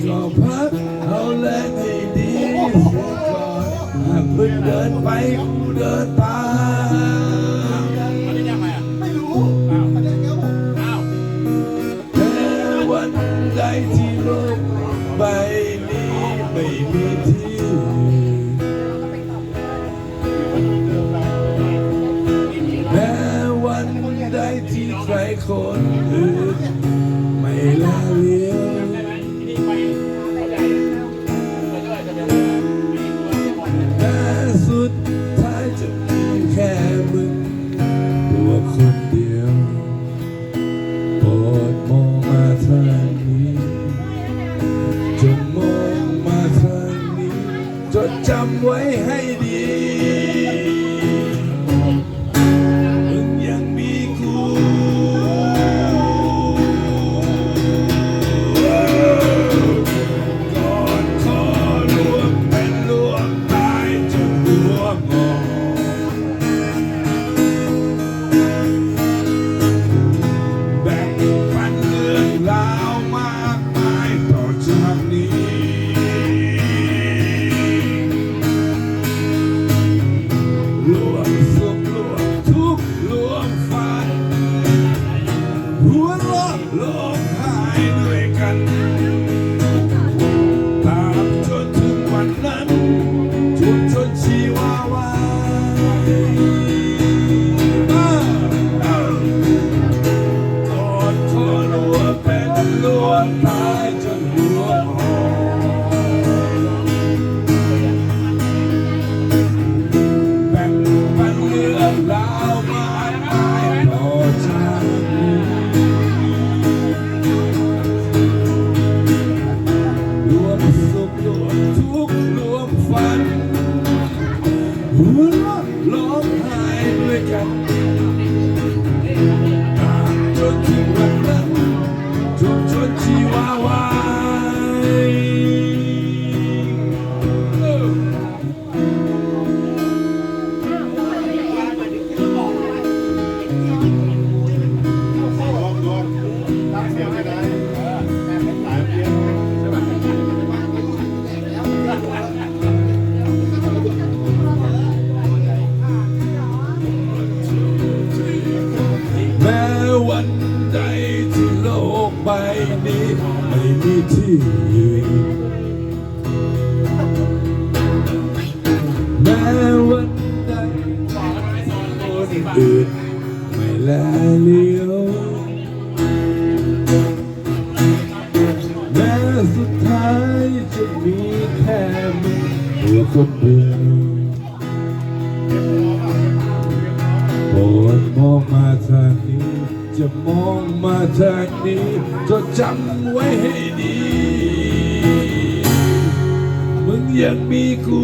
เของพักเอาแรงให้ดีก่อนหมึเดินไปกูเดินตาม Yeah. you. ที่ยืนแม้วันใดคนอื่นไม่แลเลี้ยวแม้สุดท้ายจะมีแค่มึงตัคนเดียวโปรดมองมาทางนี้ จะมองมาทางนี้จดจำไว้ให้ดี มึงยังมีกู